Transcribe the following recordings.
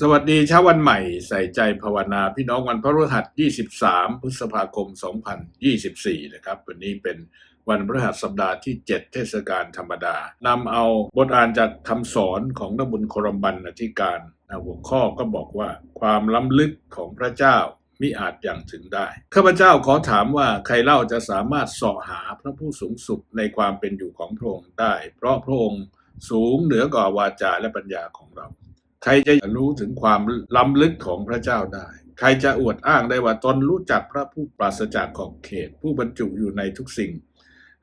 สวัสดีเช้าวันใหม่ใส่ใจภาวนาพี่น้องวันพฤหัส 23 พฤษภาคม 2024 นะครับ วันนี้เป็นวันพฤหัสสัปดาห์ที่ 7 เทศกาลธรรมดานำเอาบทอ่านจากคำสอนของนบุญโครมบันอธิการหัวข้อก็บอกว่าความล้ำลึกของพระเจ้ามิอาจยังถึงได้ ข้าพเจ้าขอถามว่าใครเล่าจะสามารถเสาะหาพระผู้สูงสุดในความเป็นอยู่ของพระองค์ได้ เพราะพระองค์สูงเหนือกว่าวาจาและปัญญาของเรา ใครจะรู้ถึงความล้ำลึกของพระเจ้าได้ ใครจะอวดอ้างได้ว่าตนรู้จักพระผู้ปราศจากขอบเขต ผู้บรรจุอยู่ในทุกสิ่ง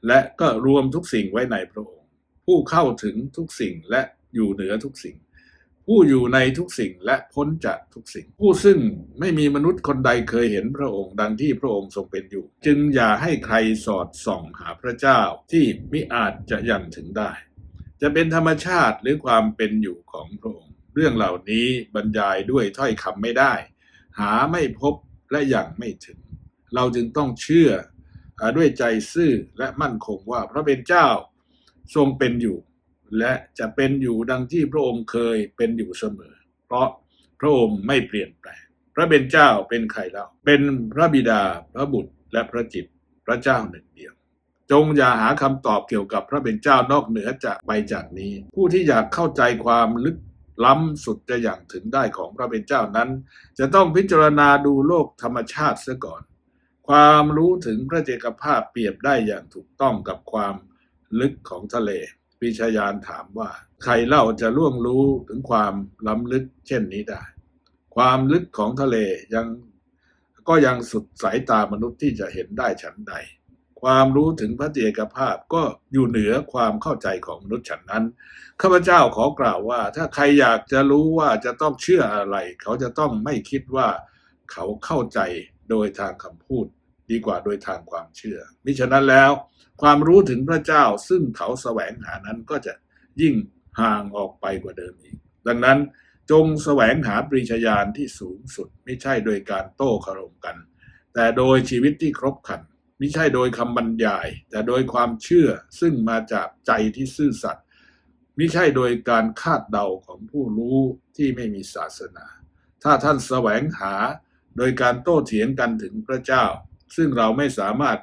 และก็รวมทุกสิ่งไว้ในพระองค์ ผู้เข้าถึงทุกสิ่งและอยู่เหนือทุกสิ่ง ผู้อยู่ในทุกสิ่งและพ้นจากทุกสิ่ง ผู้ซึ่งไม่มีมนุษย์คนใดเคยเห็นพระองค์ดังที่พระองค์ทรงเป็นอยู่ จึงอย่าให้ใครสอดส่องหาพระเจ้าที่มิอาจจะยังถึงได้ จะเป็นธรรมชาติหรือความเป็นอยู่ของพระองค์ เรื่องเหล่านี้บรรยายด้วยถ้อยคำไม่ได้ หาไม่พบและยังไม่ถึง เราจึงต้องเชื่ออด้วยใจซื่อและมั่นคงว่าพระเป็นเจ้าทรงเป็นอยู่ และจะเป็นอยู่ดังที่พระองค์เคยเป็นอยู่เสมอ เพราะพระองค์ไม่เปลี่ยนแปลง พระเป็นเจ้าเป็นใครเล่าเป็นพระบิดาพระบุตรและพระจิตพระเจ้าหนึ่งเดียว จงอย่าหาคำตอบเกี่ยวกับพระเป็นเจ้านอกเหนือจากไปจากนี้ ผู้ที่อยากเข้าใจความลึก ล้ำสุดจะอย่างถึงได้ของพระเป็นเจ้านั้น จะต้องพิจารณาดูโลกธรรมชาติเสียก่อน ความรู้ถึงพระเจกภาพเปรียบได้อย่างถูกต้องกับความลึกของทะเลปิชายานถามว่า ใครเล่าจะล่วงรู้ถึงความล้ำลึกเช่นนี้ได้ ความลึกของทะเลยังก็ยังสุดสายตามนุษย์ที่จะเห็นได้ฉันใด ความรู้ถึงพระเจกภาพก็อยู่เหนือความเข้าใจของมนุษย์ฉันนั้น ข้าพเจ้าขอกล่าวว่า ถ้าใครอยากจะรู้ว่าจะต้องเชื่ออะไร เขาจะต้องไม่คิดว่าเขาเข้าใจโดยทางคำพูด ดีกว่าโดยทางความเชื่อ มิฉะนั้นแล้ว ความรู้ถึงพระเจ้าซึ่งเขาแสวงหานั้นก็จะยิ่งห่างออกไปกว่าเดิมอีก ดังนั้นจงแสวงหาปริชญาณที่สูงสุดไม่ใช่โดยการโต้คารมกัน แต่โดยชีวิตที่ครบคัน ม่ใช่โดยคำบรรยาย แต่โดยความเชื่อซึ่งมาจากใจที่ซื่อสัตย์ม่ใช่โดยการคาดเดาของผู้รู้ที่ไม่มีศาสนา ถ้าท่านแสวงหาโดยการโต้เถียงกันถึงพระเจ้า ซึ่งเราไม่สามารถ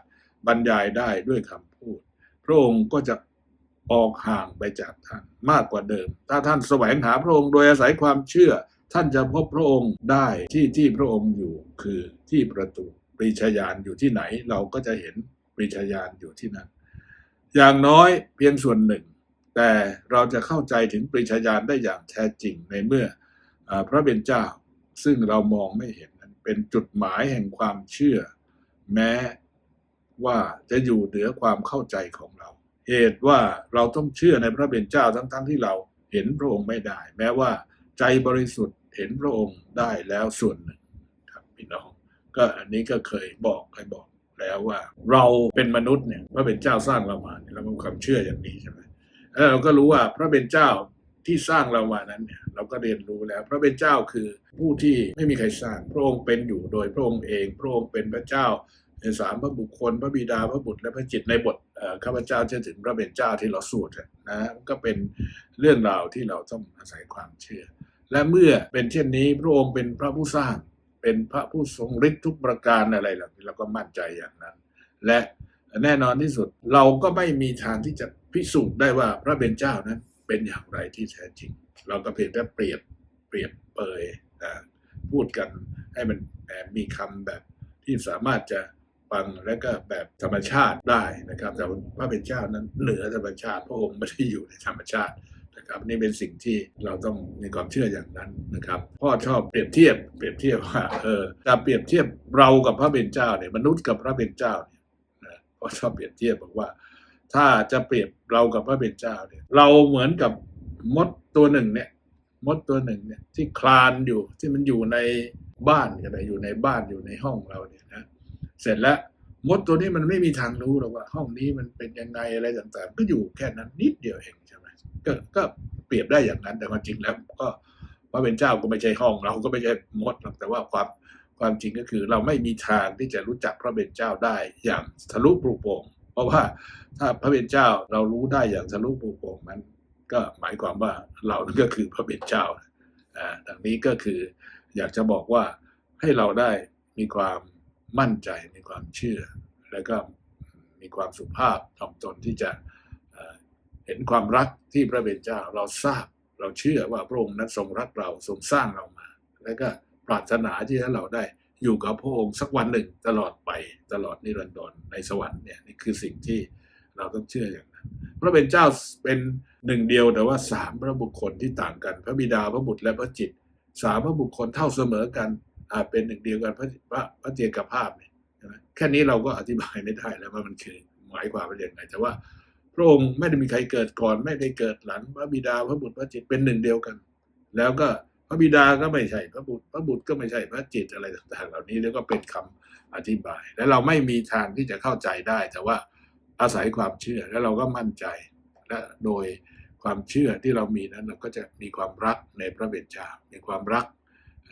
บรรยายได้ด้วยคำพูด พระองค์ก็จะออกห่างไปจากท่านมากกว่าเดิม ถ้าท่านแสวงหาพระองค์โดยอาศัยความเชื่อ ท่านจะพบพระองค์ได้ที่ที่พระองค์อยู่คือที่ประตู ปริชญาณอยู่ที่ไหน เราก็จะเห็นปริชญาณอยู่ที่นั้น อย่างน้อยเพียงส่วนหนึ่ง แต่เราจะเข้าใจถึงปริชญาณได้อย่างแท้จริงในเมื่ออพระเป็นเจ้าซึ่งเรามองไม่เห็นนั้นเป็นจุดหมายแห่งความเชื่อ แม้ว่าจะอยู่เหนือความเข้าใจของเรา เหตุว่าเราต้องเชื่อในพระเป็นเจ้าทั้งๆที่เราเห็นพระองค์ไม่ได้ แม้ว่าใจบริสุทธิ์เห็นพระองค์ได้แล้วส่วนหนึ่งครับพี่น้อง ก็อันนี้ก็เคยบอกเคยบอกแล้วว่า เราเป็นมนุษย์เนี่ยพระเป็นเจ้าสร้างเรามาเรามีความเชื่ออย่างนี้ใช่ไหมแล้วเราก็รู้ว่าพระเป็นเจ้าที่สร้างเรามานั้นเนี่ยเราก็เรียนรู้แล้ว พระเป็นเจ้าคือผู้ที่ไม่มีใครสร้าง พระองค์เป็นอยู่โดยพระองค์เอง พระองค์เป็นพระเจ้าในสามพระบุคคล พระบิดาพระบุตรและพระจิตในบทข้าพเจ้าเชื่อถึงพระเป็นเจ้าที่เราสวดอะนะก็เป็นเรื่องราวที่เราต้องอาศัยความเชื่อ และเมื่อเป็นเช่นนี้พระองค์เป็นพระผู้สร้าง เป็นพระผู้ทรงฤทธิ์ทุกประการอะไรเหล่านี้เราก็มั่นใจอย่างนั้น และแน่นอนที่สุดเราก็ไม่มีทางที่จะพิสูจน์ได้ว่าพระเป็นเจ้านั้นเป็นอย่างไรที่แท้จริง เราก็เพียงแต่เปรียบเปรียบเปยนะพูดกันให้มันมีคำแบบที่สามารถจะฟังและก็แบบธรรมชาติได้นะครับ แต่พระเป็นเจ้านั้นเหนือธรรมชาติพระองค์ไม่ได้อยู่ในธรรมชาติ นะครับนี่เป็นสิ่งที่เราต้องมีความเชื่ออย่างนั้นนะครับพ่อชอบเปรียบเทียบเปรียบเทียบว่าเออการเปรียบเทียบเรากับพระเป็นเจ้าเนี่ยมนุษย์กับพระเป็นเจ้าเนี่ยนะพ่อชอบเปรียบเทียบบอกว่า ถ้าจะเปรียบเรากับพระเป็นเจ้าเนี่ยเราเหมือนกับมดตัวหนึ่งเนี่ยมดตัวหนึ่งเนี่ยที่คลานอยู่ที่มันอยู่ในบ้านก็ได้อยู่ในบ้านอยู่ในห้องเราเนี่ยนะเสร็จแล้วมดตัวนี้มันไม่มีทางรู้หรอกว่า ห้องนี้มันเป็นยังไงอะไรต่างๆ ก็อยู่แค่นั้นนิดเดียวเองใช่ไหม ก็ก็เปรียบได้อย่างนั้น แต่ความจริงแล้ว ก็พระเป็นเจ้าก็ไม่ใช่ห้อง เราก็ไม่ใช่มดหรอกแต่ว่าความความจริงก็คือ เราไม่มีทางที่จะรู้จักพระเป็นเจ้าได้อย่างทะลุปลุโปร่งเพราะว่าถ้าพระเป็นเจ้าเรารู้ได้อย่างทะลุปลุโปร่งนั้น ก็หมายความว่าเราก็คือพระเป็นเจ้าอ่าดังนี้ก็คืออยากจะบอกว่าให้เราได้มีความมั่นใจมีความเชื่อ แล้วก็มีความสุภาพถ่อมตนที่จะ เห็นความรักที่พระเป็นเจ้าเราทราบ เราเชื่อว่าพระองค์นั้นทรงรักเราทรงสร้างเรามา แล้วก็ปรารถนาที่ให้เราได้อยู่กับพระองค์สักวันหนึ่งตลอดไปตลอดนิรันดรในสวรรค์เนี่ยนี่คือสิ่งที่เราต้องเชื่ออย่างนั้น พระเป็นเจ้าเป็นหนึ่งเดียวแต่ว่าสามพระบุคคลที่ต่างกัน พระบิดาพระบุตรและพระจิตสามพระบุคคลเท่าเสมอกันอาจเป็นหนึ่งเดียวกันพระพระพระเจกภาพเนี่ยแค่นี้เราก็อธิบายไม่ได้แล้วว่ามันคือหมายความว่าอย่างไรแต่ว่า ระองค์ไม่ได้มีใครเกิดก่อน ไม่ได้เกิดหลังพระบิดาพระบุตรพระจิตเป็นหนึ่งเดียวกัน แล้วก็พระบิดาก็ไม่ใช่พระบุตรพระบุตรก็ไม่ใช่พระจิตอะไรต่างๆ เหล่านี้แล้วก็เป็นคำอธิบาย และเราไม่มีทางที่จะเข้าใจได้ แต่ว่าอาศัยความเชื่อแล้วเราก็มั่นใจและโดยความเชื่อที่เรามีนั้นเราก็จะมีความรักในพระเบญจา มีความรัก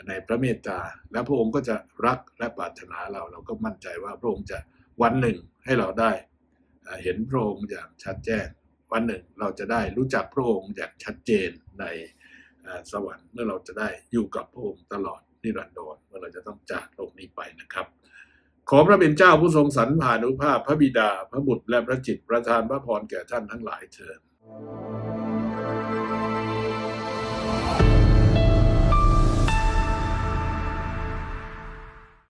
ในพระเมตตา และพระองค์ก็จะรักและปรารถนาเรา เราก็มั่นใจว่าพระองค์จะวันหนึ่งให้เราได้ เห็นพระองค์อย่างชัดแจ้ง วันหนึ่งเราจะได้รู้จักพระองค์อย่างชัดเจนในสวรรค์เมื่อเราจะได้อยู่กับพระองค์ตลอดนิรันดรเมื่อเราจะต้องจากโลกนี้ไปนะครับ ขอพระเป็นเจ้าผู้ทรงสรรผานุภาพพระบิดา พระบุตรและพระจิตประทานพระพรแก่ท่านทั้งหลายเถิด